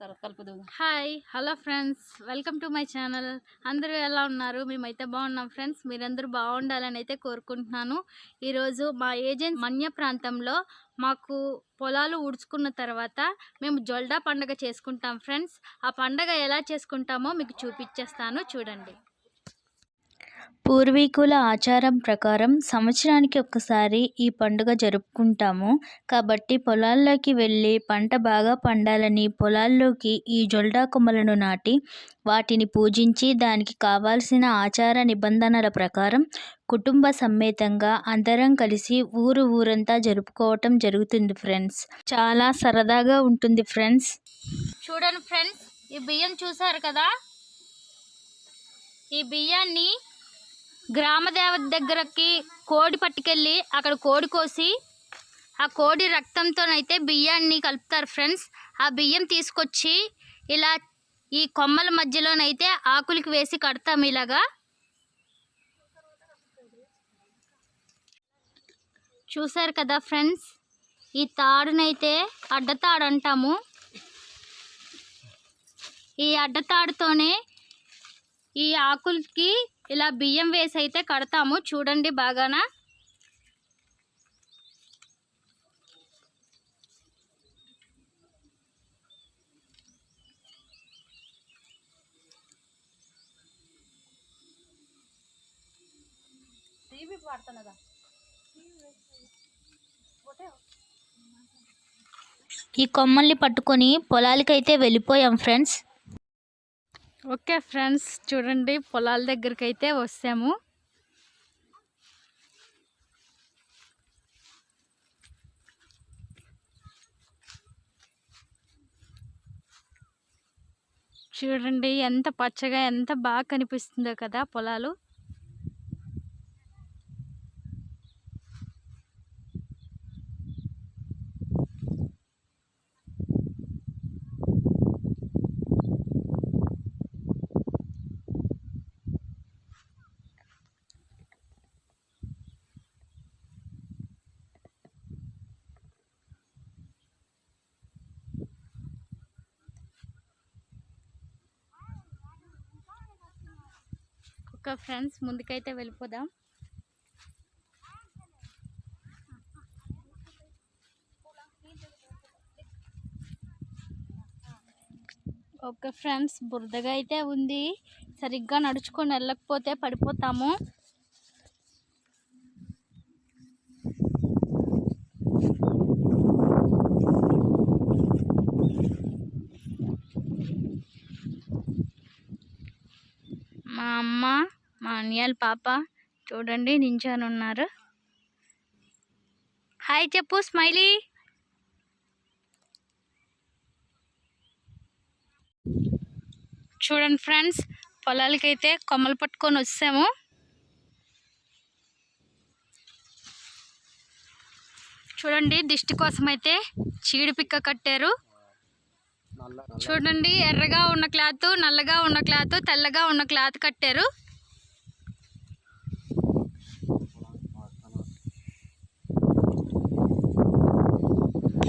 Hi hello friends. Welcome to my channel. అందరూ ఎలా ఉన్నారు? మేమైతే బాగున్నాం ఫ్రెండ్స్. మీరందరూ బాగుండాలని అయితే కోరుకుంటున్నాను. ఈరోజు మా ఏజెంట్ మన్య ప్రాంతంలో మాకు పొలాలు ఉడుచుకున్న తర్వాత మేము జొల్డా పండగ చేసుకుంటాం ఫ్రెండ్స్. ఆ పండగ ఎలా చేసుకుంటామో మీకు చూపించేస్తాను చూడండి. పూర్వీకుల ఆచారం ప్రకారం సంవత్సరానికి ఒక్కసారి ఈ పండుగ జరుపుకుంటాము. కాబట్టి పొలాల్లోకి వెళ్ళి పంట బాగా పండాలని పొలాల్లోకి ఈ జొల్డా కొమ్మలను నాటి వాటిని పూజించి దానికి కావాల్సిన ఆచార నిబంధనల ప్రకారం కుటుంబ సమేతంగా అందరం కలిసి ఊరు ఊరంతా జరుపుకోవటం జరుగుతుంది ఫ్రెండ్స్. చాలా సరదాగా ఉంటుంది ఫ్రెండ్స్. చూడండి ఫ్రెండ్స్ ఈ బియ్యం చూసారు కదా? ఈ బియ్యాన్ని గ్రామదేవత దగ్గరకి కోడి పట్టుకెళ్ళి అక్కడ కోడి కోసి ఆ కోడి రక్తంతోనైతే బియ్యాన్ని కలుపుతారు ఫ్రెండ్స్. ఆ బియ్యం తీసుకొచ్చి ఇలా ఈ కొమ్మల మధ్యలోనైతే ఆకులకి వేసి కడతాం ఇలాగా. చూసారు కదా ఫ్రెండ్స్ ఈ తాడునైతే అడ్డతాడు అంటాము. ఈ అడ్డతాడుతోనే ఈ ఆకులకి ఇలా బియ్యం వేసి అయితే కడతాము. చూడండి బాగానా? టీవీ పాడుతున్నదా ఈ కొమ్మల్ని పట్టుకొని పొలాలకైతే వెళ్ళిపోయాం ఫ్రెండ్స్. ఓకే ఫ్రెండ్స్ చూడండి పొలాల దగ్గరికి అయితే వస్తాము. చూడండి ఎంత పచ్చగా ఎంత బాగా కనిపిస్తుందో కదా పొలాలు. ఓకే ఫ్రెండ్స్ ముందుకైతే వెళ్ళిపోదాం. ఓకే ఫ్రెండ్స్ బురదగా అయితే ఉంది. సరిగ్గా నడుచుకొని వెళ్ళకపోతే పడిపోతాము. మా అమ్మ మా అన్యాల పాప చూడండి నించొని ఉన్నారు హాయ్ చెప్పు స్మైలీ. చూడండి ఫ్రెండ్స్ పొలాలకైతే కొమ్మలు పట్టుకొని వచ్చాము. చూడండి దిష్టి కోసం అయితే చీడి పిక్క కట్టారు. చూడండి ఎర్రగా ఉన్న క్లాత్ నల్లగా ఉన్న క్లాత్ తెల్లగా ఉన్న క్లాత్ కట్టారు.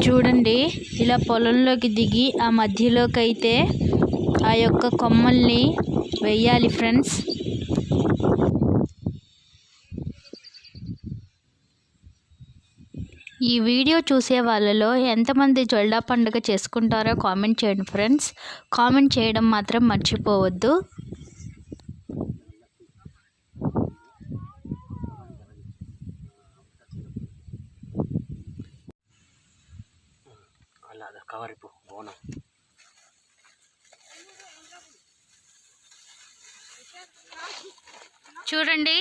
చూడండి. ఇలా పొలంలోకి దిగి ఆ మధ్యలోకి అయితే ఆ యొక్క కొమ్మల్ని వెయ్యాలి ఫ్రెండ్స్. ఈ వీడియో చూసే వాళ్ళలో ఎంతమంది జొల్డా పండుగ చేసుకుంటారో కామెంట్ చేయండి ఫ్రెండ్స్. కామెంట్ చేయడం మాత్రం మర్చిపోవద్దు. అలా అది కవర్ ఇప్పు బోనం చూడండి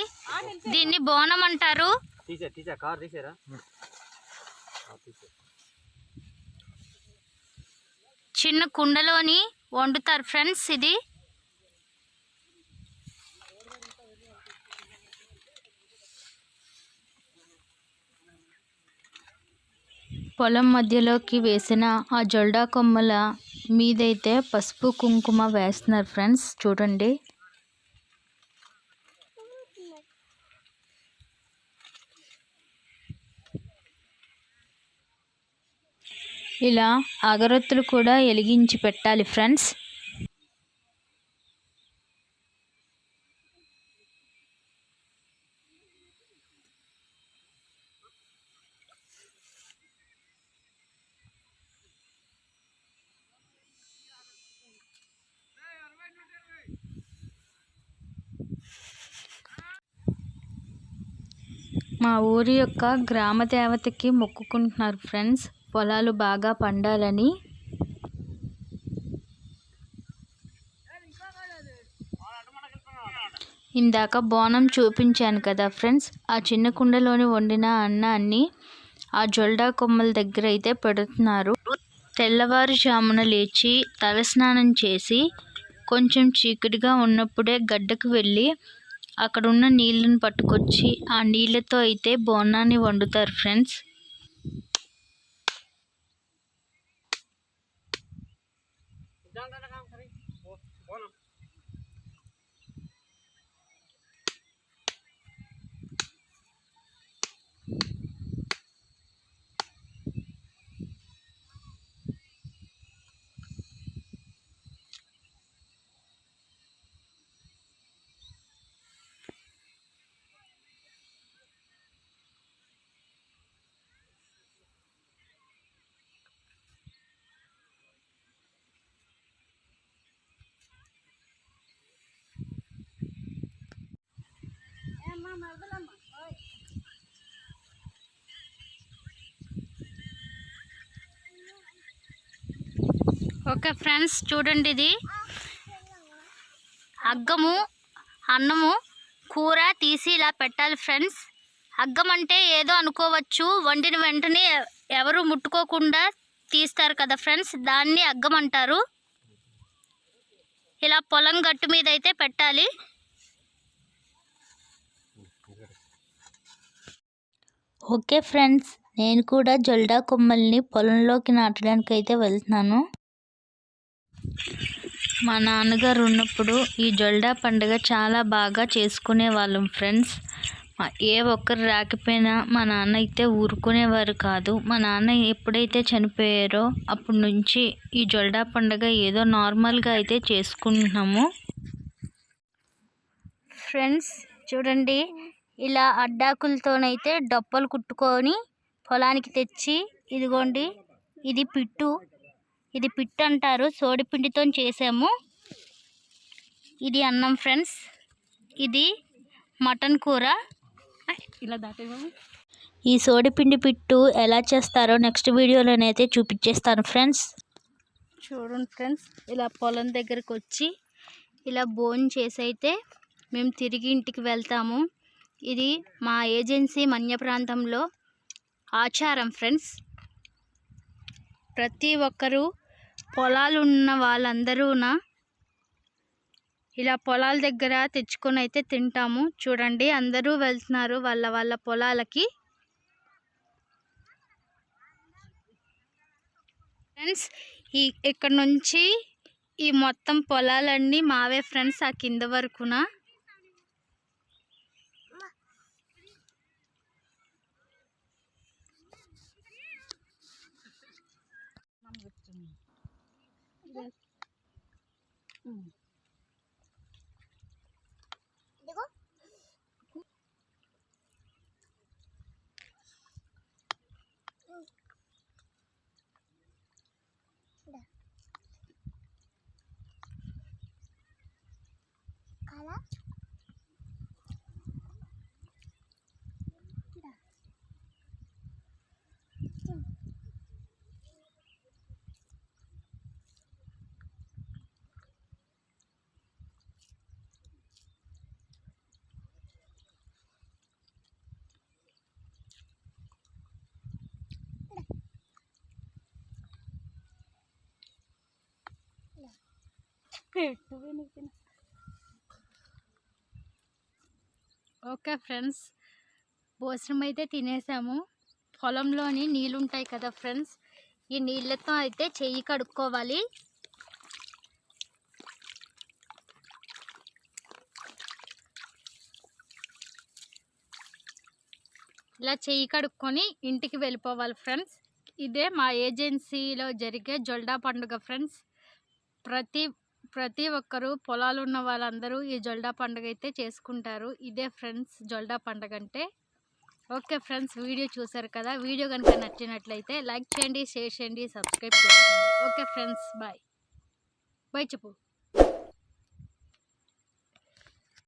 దీన్ని బోనం అంటారు. తీసే తీసే కవర్ తీసేరా తీసే చిన్న కుండలోని వండుతారు ఫ్రెండ్స్ ఇది. పొలం మధ్యలోకి వేసిన ఆ జొల్డా కొమ్మల మీదైతే పసుపు కుంకుమ వేస్తున్నారు ఫ్రెండ్స్. చూడండి. ఇలా అగరొత్తులు కూడా వెలిగించి పెట్టాలి ఫ్రెండ్స్. మా ఊరి యొక్క గ్రామ దేవతకి మొక్కుకుంటున్నారు ఫ్రెండ్స్. పొలాలు బాగా పండాలని. ఇందాక బోనం చూపించాను కదా ఫ్రెండ్స్. ఆ చిన్న కుండలోని వండిన అన్నాన్ని ఆ జొల్డా కొమ్మల దగ్గర అయితే పెడుతున్నారు. తెల్లవారుజామున లేచి తలస్నానం చేసి కొంచెం చీకటిగా ఉన్నప్పుడే గడ్డకు వెళ్ళి అక్కడ ఉన్న పట్టుకొచ్చి ఆ నీళ్ళతో అయితే బోనాన్ని వండుతారు ఫ్రెండ్స్. ఓకే ఫ్రెండ్స్ చూడండి ఇది. అగ్గము అన్నము కూర తీసి ఇలా పెట్టాలి ఫ్రెండ్స్. అగ్గం అంటే ఏదో అనుకోవచ్చు. వండిన వెంటనే ఎవరు ముట్టుకోకుండా తీస్తారు కదా ఫ్రెండ్స్ దాన్ని అగ్గం అంటారు. ఇలా పొలం గట్టు మీద అయితే పెట్టాలి. ఓకే ఫ్రెండ్స్ నేను కూడా జొల్డా కొమ్మల్ని పొలంలోకి నాటడానికి అయితే వెళ్తున్నాను. మా నాన్నగారు ఉన్నప్పుడు ఈ జొల్డా పండుగ చాలా బాగా చేసుకునే వాళ్ళం ఫ్రెండ్స్ ఏ ఒక్కరు రాకపోయినా మా నాన్న అయితే ఊరుకునేవారు కాదు. మా నాన్న ఎప్పుడైతే చనిపోయారో అప్పటి నుంచి ఈ జొల్డా పండుగ ఏదో నార్మల్గా అయితే చేసుకుంటున్నాము. ఫ్రెండ్స్ చూడండి. ఇలా అడ్డాకులతోనైతే డప్పలు కుట్టుకొని పొలానికి తెచ్చి ఇదిగోండి ఇది పిట్టు. ఇది పిట్టు అంటారు. సోడిపిండితో చేసాము. ఇది అన్నం ఫ్రెండ్స్. ఇది మటన్ కూర. ఇలా దాటేమో ఈ సోడిపిండి పిట్టు ఎలా చేస్తారో నెక్స్ట్ వీడియోలోనైతే చూపించేస్తాను ఫ్రెండ్స్. చూడండి ఫ్రెండ్స్ ఇలా పొలం దగ్గరకు వచ్చి ఇలా బోన్ చేసి అయితే మేము తిరిగి ఇంటికి వెళ్తాము. ఇది మా ఏజెన్సీ మన్య ప్రాంతంలో ఆచారం ఫ్రెండ్స్. ప్రతి ఒక్కరూ పొలాలు ఉన్న వాళ్ళందరూనా? ఇలా పొలాల దగ్గర తెచ్చుకొని అయితే తింటాము. చూడండి అందరూ వెళ్తున్నారు వాళ్ళ వాళ్ళ పొలాలకి. ఫ్రెండ్స్ ఈ ఇక్కడ నుంచి ఈ మొత్తం పొలాలన్నీ మావే ఫ్రెండ్స్ ఆ కింద వరకునా? guys. Hmm. देखो ఓకే ఫ్రెండ్స్ భోజనం అయితే తినేసాము. పొలంలోని నీళ్ళు ఉంటాయి కదా ఫ్రెండ్స్ ఈ నీళ్ళతో అయితే చెయ్యి కడుక్కోవాలి. ఇలా చెయ్యి కడుక్కొని ఇంటికి వెళ్ళిపోవాలి ఫ్రెండ్స్. ఇదే మా ఏజెన్సీలో జరిగే జొల్డా పండుగ ఫ్రెండ్స్. ప్రతి ప్రతి ఒక్కరు పొలాలు ఉన్న వాళ్ళందరూ ఈ జొల్డా పండుగ అయితే చేసుకుంటారు. ఇదే ఫ్రెండ్స్ జొల్డా పండుగ అంటే ఓకే ఫ్రెండ్స్ వీడియో చూసారు కదా? వీడియో కనుక నచ్చినట్లయితే లైక్ చేయండి షేర్ చేయండి సబ్స్క్రైబ్ చేయండి ఓకే ఫ్రెండ్స్ బాయ్. బాయ్ చెప్పు.